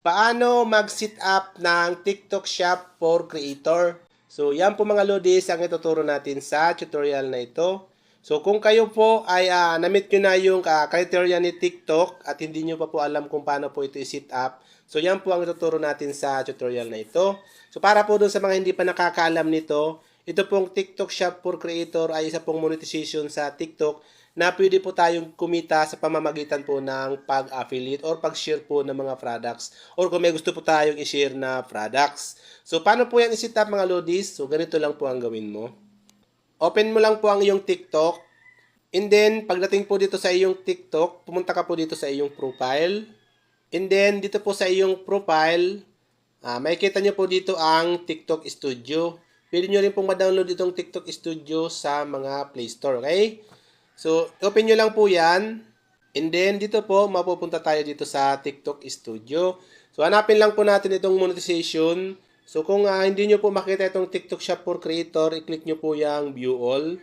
Paano mag-set up ng TikTok Shop for Creator? So, yan po mga lodis ang ituturo natin sa tutorial na ito. So, kung kayo po ay uh, na-meet nyo na yung uh, criteria ni TikTok at hindi nyo pa po alam kung paano po ito i-set up, so yan po ang ituturo natin sa tutorial na ito. So, para po dun sa mga hindi pa nakakaalam nito, ito pong TikTok Shop for Creator ay isa pong monetization sa TikTok na pwede po tayong kumita sa pamamagitan po ng pag-affiliate or pag-share po ng mga products or kung may gusto po tayong i-share na products. So, paano po yan i-set up mga lodis? So, ganito lang po ang gawin mo. Open mo lang po ang iyong TikTok. And then, pagdating po dito sa iyong TikTok, pumunta ka po dito sa iyong profile. And then, dito po sa iyong profile, uh, makikita nyo po dito ang TikTok Studio. Pwede nyo rin pong ma-download itong TikTok Studio sa mga Play Store, okay? So, open nyo lang po yan. And then, dito po, mapupunta tayo dito sa TikTok Studio. So, hanapin lang po natin itong monetization. So, kung uh, hindi nyo po makita itong TikTok Shop for Creator, i-click nyo po yung View All.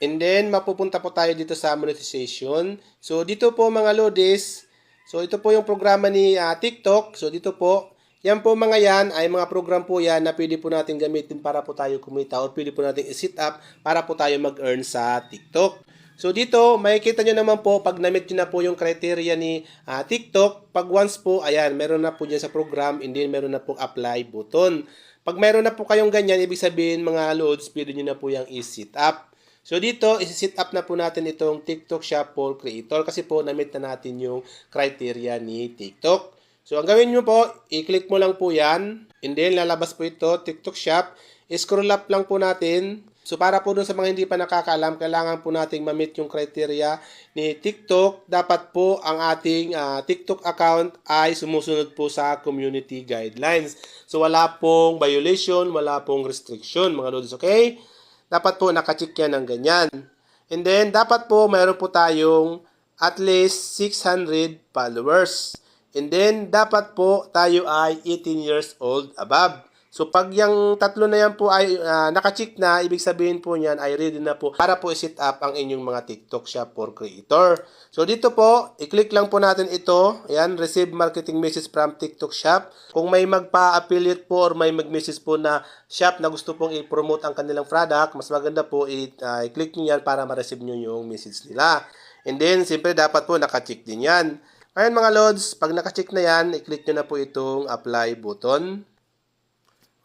And then, mapupunta po tayo dito sa monetization. So, dito po mga lodis. So, ito po yung programa ni uh, TikTok. So, dito po, yan po mga yan ay mga program po yan na pwede po natin gamitin para po tayo kumita or pwede po natin i-set up para po tayo mag-earn sa TikTok. So dito, makikita nyo naman po, pag na-meet nyo na po yung criteria ni uh, TikTok, pag once po, ayan, meron na po dyan sa program, and then meron na po apply button. Pag meron na po kayong ganyan, ibig sabihin mga loads, pwede nyo na po yung i-set up. So dito, i-set up na po natin itong TikTok Shop for Creator kasi po na-meet na natin yung criteria ni TikTok. So ang gawin nyo po, i-click mo lang po yan, and then lalabas po ito, TikTok Shop. I-scroll up lang po natin. So para po dun sa mga hindi pa nakakaalam, kailangan po nating ma-meet yung criteria ni TikTok. Dapat po ang ating uh, TikTok account ay sumusunod po sa community guidelines. So wala pong violation, wala pong restriction mga lods, okay? Dapat po nakacheck yan ng ganyan. And then dapat po mayroon po tayong at least 600 followers. And then dapat po tayo ay 18 years old above. So pag yung tatlo na yan po ay uh, naka-check na, ibig sabihin po niyan ay ready na po para po i-set up ang inyong mga TikTok shop for creator. So dito po, i-click lang po natin ito. Ayan, receive marketing message from TikTok shop. Kung may magpa-affiliate po or may mag-message po na shop na gusto pong i-promote ang kanilang product, mas maganda po uh, i-click nyo yan para ma-receive nyo yung message nila. And then, siyempre dapat po naka-check din yan. Ngayon mga lods, pag naka-check na yan, i-click nyo na po itong apply button.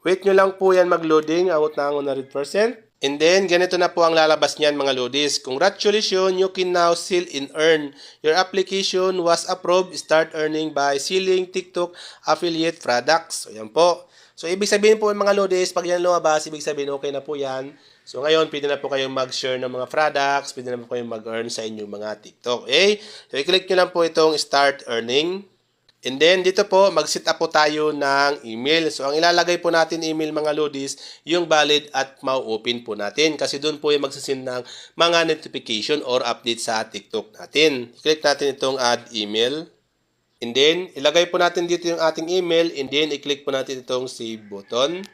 Wait nyo lang po yan mag-loading, awot na ang 100%. And then, ganito na po ang lalabas niyan mga lodis. Congratulations, you can now sell and earn. Your application was approved. Start earning by selling TikTok affiliate products. So, yan po. So, ibig sabihin po mga lodis, pag yan lumabas, ibig sabihin okay na po yan. So, ngayon, pwede na po kayong mag-share ng mga products, pwede na po kayong mag-earn sa inyong mga TikTok. Okay? So, i-click nyo lang po itong start earning. And then, dito po, mag-set up po tayo ng email. So, ang ilalagay po natin email mga lodis, yung valid at mau-open po natin. Kasi doon po yung magsasend ng mga notification or update sa TikTok natin. Click natin itong add email. And then, ilagay po natin dito yung ating email. And then, i-click po natin itong save button.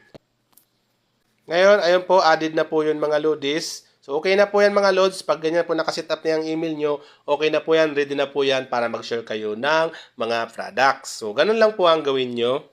Ngayon, ayun po, added na po yun mga lodis. So, okay na po yan mga loads. Pag ganyan po nakaset up na yung email nyo, okay na po yan, ready na po yan para mag-share kayo ng mga products. So, ganun lang po ang gawin nyo.